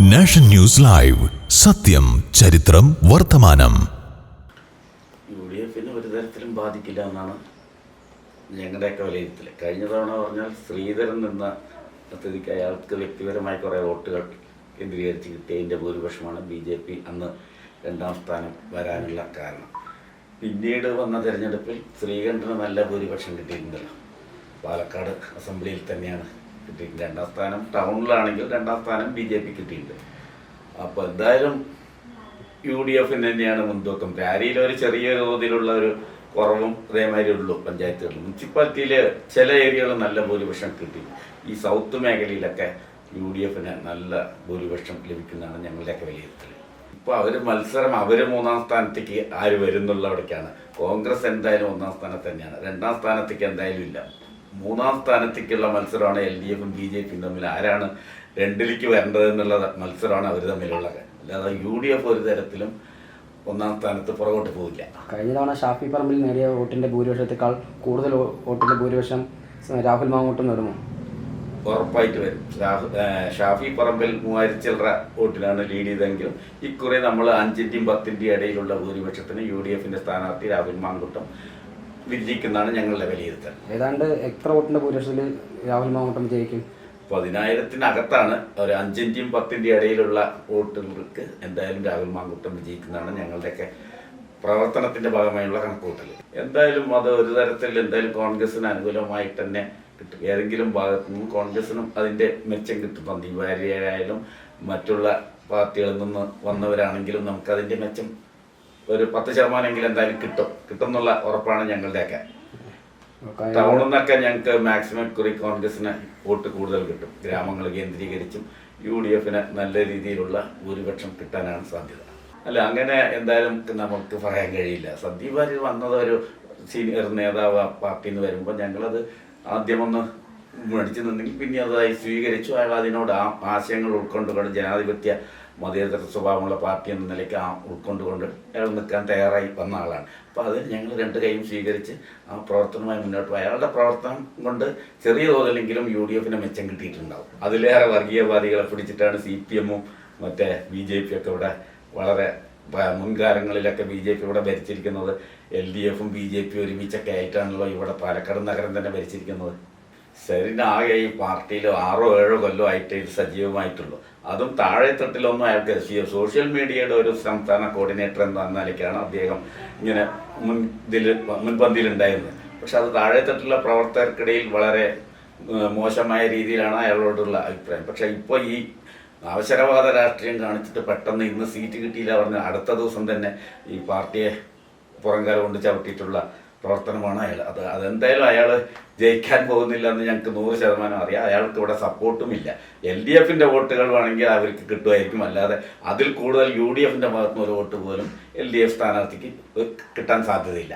Nation news live. സത്യം ചരിത്രം വർത്തമാനം. യു ഡി എഫിന് ഒരു തരത്തിലും ബാധിക്കില്ല എന്നാണ് ഞങ്ങളുടെയൊക്കെ വിലയിരുത്തൽ. കഴിഞ്ഞ തവണ പറഞ്ഞാൽ ശ്രീധരൻ നിന്ന സ്ഥിതിക്ക് അയാൾക്ക് വ്യക്തിപരമായ കുറേ വോട്ടുകൾ കേന്ദ്രീകരിച്ച് കിട്ടിയതിന്റെ ഭൂരിപക്ഷമാണ് ബി ജെ പി അന്ന് രണ്ടാം സ്ഥാനം വരാനുള്ള കാരണം. പിന്നീട് വന്ന തെരഞ്ഞെടുപ്പിൽ ശ്രീകണ്ഠന് നല്ല ഭൂരിപക്ഷം കിട്ടിയിട്ടുണ്ടല്ലോ. പാലക്കാട് അസംബ്ലിയിൽ തന്നെയാണ് കിട്ടിയിട്ടുണ്ട് രണ്ടാം സ്ഥാനം ടൗണിലാണെങ്കിൽ രണ്ടാം സ്ഥാനം ബി ജെ പി കിട്ടിയിട്ടുണ്ട്. അപ്പോൾ എന്തായാലും യു ഡി എഫിന് തന്നെയാണ് മുൻതൂക്കം. രാരിയിൽ ഒരു ചെറിയ തോതിലുള്ള ഒരു കുറവും അതേമാതിരി ഉള്ളൂ പഞ്ചായത്തുകളിൽ. മുനിസിപ്പാലിറ്റിയിൽ ചില ഏരിയകൾ നല്ല ഭൂരിപക്ഷം കിട്ടി. ഈ സൗത്ത് മേഖലയിലൊക്കെ യു ഡി എഫിന് നല്ല ഭൂരിപക്ഷം ലഭിക്കുന്നതാണ് ഞങ്ങളുടെയൊക്കെ വിലയിരുത്തൽ ഇപ്പോൾ അവർ മത്സരം അവർ മൂന്നാം സ്ഥാനത്തേക്ക് ആര് വരുന്നുള്ളവിടേക്കാണ്. കോൺഗ്രസ് എന്തായാലും ഒന്നാം സ്ഥാനത്ത് തന്നെയാണ്. രണ്ടാം സ്ഥാനത്തേക്ക് എന്തായാലും ഇല്ല. മൂന്നാം സ്ഥാനത്തേക്കുള്ള മത്സരമാണ് എൽ ഡി എഫും ബി ജെ പിയും തമ്മിൽ. ആരാണ് രണ്ടിലേക്ക് വരേണ്ടത് എന്നുള്ള മത്സരമാണ് അവർ തമ്മിലുള്ളത് അല്ലാതെ യു ഡി എഫ് ഒരു തരത്തിലും ഒന്നാം സ്ഥാനത്ത് പുറകോട്ട് പോവില്ല. കഴിഞ്ഞ തവണ ഷാഫി പറമ്പിൽ നേടിയ വോട്ടിന്റെ ഭൂരിപക്ഷത്തെക്കാൾ കൂടുതൽ വോട്ടിന്റെ ഭൂരിപക്ഷം രാഹുൽ മാങ്ങോട്ടും നേടുമോ? ഉറപ്പായിട്ട് വരും. രാഹുൽ ഷാഫി പറമ്പിൽ മൂവായിരത്തി ചില്ലറ വോട്ടിലാണ് ലീഡ് ചെയ്തെങ്കിലും ഇക്കുറി നമ്മൾ അഞ്ചിന്റെയും പത്തിന്റെയും ഇടയിലുള്ള ഭൂരിപക്ഷത്തിന് യു ഡി എഫിന്റെ സ്ഥാനാർത്ഥി രാഹുൽ മാങ്കുട്ടം വിജയിക്കുന്നതാണ് ഞങ്ങളുടെ വിലയിരുത്തൽ. ഏതാണ്ട് എത്ര വോട്ടിന്റെ ഭൂരിപക്ഷത്തിൽ രാഹുൽ മാങ്ങോട്ടം വിജയിക്കും പതിനായിരത്തിനകത്താണ് ഒരു അഞ്ചിന്റെയും പത്തിന്റെയും ഇടയിലുള്ള വോട്ടുകൾക്ക് എന്തായാലും രാഹുൽ മാങ്കുട്ടം വിജയിക്കുന്നതാണ് ഞങ്ങളുടെയൊക്കെ പ്രവർത്തനത്തിന്റെ ഭാഗമായുള്ള കണക്കുകൂട്ടൽ. എന്തായാലും അത് ഒരു തരത്തിൽ എന്തായാലും കോൺഗ്രസിന് അനുകൂലമായിട്ട് തന്നെ കിട്ടും. ഏതെങ്കിലും ഭാഗത്തു നിന്നും കോൺഗ്രസിനും അതിന്റെ മെച്ചം കിട്ടും. സന്ദീപ് വാര്യരായാലും മറ്റുള്ള പാർട്ടികളിൽ നിന്ന് വന്നവരാണെങ്കിലും നമുക്ക് അതിന്റെ മെച്ചം ഒരു പത്ത് ശതമാനമെങ്കിലും എന്തായാലും കിട്ടും. കിട്ടും എന്നുള്ള ഉറപ്പാണ് ഞങ്ങളുടെയൊക്കെ. ടൗണിൽ നിന്നൊക്കെ ഞങ്ങൾക്ക് മാക്സിമം കുറി കോൺഗ്രസിന് വോട്ട് കൂടുതൽ കിട്ടും. ഗ്രാമങ്ങൾ കേന്ദ്രീകരിച്ചും യു ഡി എഫിന് നല്ല രീതിയിലുള്ള ഭൂരിപക്ഷം കിട്ടാനാണ് സാധ്യത. അല്ല അങ്ങനെ എന്തായാലും നമുക്ക് പറയാൻ കഴിയില്ല. സന്ദീപ് വാര്യർ വന്നത് ഒരു സീനിയർ നേതാവ് പാർട്ടിന്ന് പാർട്ടിയിൽ നിന്ന് വരുമ്പോൾ ഞങ്ങളത് ആദ്യമൊന്ന് മേടിച്ചു നിന്നെങ്കിൽ പിന്നെ അതായി സ്വീകരിച്ചു. അയാൾ അതിനോട് ആ ആശയങ്ങൾ ഉൾക്കൊണ്ടുകൊണ്ട് ജനാധിപത്യ മതേതര സ്വഭാവമുള്ള പാർട്ടി എന്ന നിലയ്ക്ക് ആ ഉൾക്കൊണ്ടുകൊണ്ട് അയാൾ നിൽക്കാൻ തയ്യാറായി വന്ന ആളാണ്. അപ്പോൾ അത് ഞങ്ങൾ രണ്ട് കൈയും സ്വീകരിച്ച് ആ പ്രവർത്തനവുമായി മുന്നോട്ട് പോയി. അയാളുടെ പ്രവർത്തനം കൊണ്ട് ചെറിയ തോതിലെങ്കിലും യു ഡി എഫിന് മെച്ചം കിട്ടിയിട്ടുണ്ടാവും. അതിലേറെ വർഗീയവാദികളെ പിടിച്ചിട്ടാണ് സി പി എമ്മും മറ്റേ ബി ജെ പി ഒക്കെ ഇവിടെ വളരെ മുൻകാലങ്ങളിലൊക്കെ ബി ജെ പി ഇവിടെ ഭരിച്ചിരിക്കുന്നത്. എൽ ഡി എഫും ബി ജെ പി ഒരുമിച്ചൊക്കെ ആയിട്ടാണല്ലോ ഇവിടെ പാലക്കാട് നഗരം തന്നെ ഭരിച്ചിരിക്കുന്നത്. ശരിനാകെ ഈ പാർട്ടിയിൽ ആറോ ഏഴോ കൊല്ലോ ആയിട്ട് ഇത് സജീവമായിട്ടുള്ളൂ. അതും താഴെത്തട്ടിലൊന്നും അയാൾക്ക് സോഷ്യൽ മീഡിയയുടെ ഒരു സംസ്ഥാന കോർഡിനേറ്റർ എന്ന നിലയ്ക്കാണ് അദ്ദേഹം ഇങ്ങനെ മുൻ ഇതിൽ മുൻപന്തിയിലുണ്ടായിരുന്നത്. പക്ഷെ അത് താഴെത്തട്ടിലുള്ള പ്രവർത്തകർക്കിടയിൽ വളരെ മോശമായ രീതിയിലാണ് അയാളോടുള്ള അഭിപ്രായം. പക്ഷെ ഇപ്പോൾ ഈ അവസരവാദ രാഷ്ട്രീയം കാണിച്ചിട്ട് പെട്ടെന്ന് ഇന്ന് സീറ്റ് കിട്ടിയില്ല പറഞ്ഞ അടുത്ത ദിവസം തന്നെ ഈ പാർട്ടിയെ പുറംകാലം കൊണ്ട് ചവിട്ടിയിട്ടുള്ള പ്രവർത്തനമാണ് അയാൾ. അത് അതെന്തായാലും അയാൾ ജയിക്കാൻ പോകുന്നില്ല എന്ന് ഞങ്ങൾക്ക് നൂറ് ശതമാനം അറിയാം. അയാൾക്ക് ഇവിടെ സപ്പോർട്ടും ഇല്ല. എൽ ഡി എഫിന്റെ വോട്ടുകൾ വേണമെങ്കിൽ അവർക്ക് കിട്ടുമായിരിക്കും. അല്ലാതെ അതിൽ കൂടുതൽ യു ഡി എഫിന്റെ ഭാഗത്തുനിന്ന് ഒരു വോട്ട് പോലും എൽ ഡി എഫ് സ്ഥാനാർത്ഥിക്ക് കിട്ടാൻ സാധ്യതയില്ല.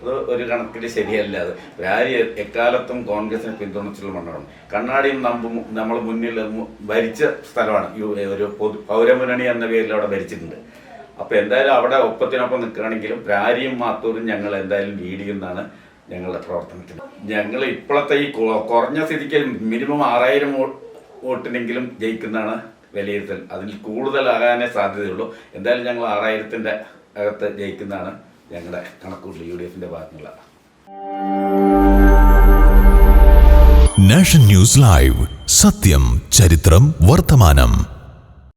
അത് ഒരു കണക്കിൽ ശരിയല്ല അത്. രാരി എക്കാലത്തും കോൺഗ്രസിനെ പിന്തുണച്ചുള്ള മണ്ണാണ്. കണ്ണാടിയും നമ്പും നമ്മൾ മുന്നിൽ ഭരിച്ച സ്ഥലമാണ്. ഒരു പൊതു പൗരമുന്നണി എന്ന പേരിൽ അവിടെ ഭരിച്ചിട്ടുണ്ട്. അപ്പോൾ എന്തായാലും അവിടെ ഒപ്പത്തിനൊപ്പം നിൽക്കുകയാണെങ്കിലും രാരിയും മാത്തൂരും ഞങ്ങൾ എന്തായാലും ലീഡ് ചെയ്യുന്നതാണ് ഞങ്ങളുടെ പ്രവർത്തനത്തിൽ ഞങ്ങൾ ഇപ്പോഴത്തെ ഈ കുറഞ്ഞ സ്ഥിതിക്ക് മിനിമം ആറായിരം വോട്ടിനെങ്കിലും ജയിക്കുന്നതാണ് വിലയിരുത്തൽ. അതിൽ കൂടുതലാകാനേ സാധ്യതയുള്ളൂ. എന്തായാലും ഞങ്ങൾ ആറായിരത്തിന്റെ അകത്ത് ജയിക്കുന്നതാണ് ഞങ്ങളുടെ കണക്കൂട്ടിൽ യു ഡി എഫിന്റെ ഭാഗത്തുനിന്നുള്ള നാഷണൽ ന്യൂസ് ലൈവ്. സത്യം ചരിത്രം വർത്തമാനം.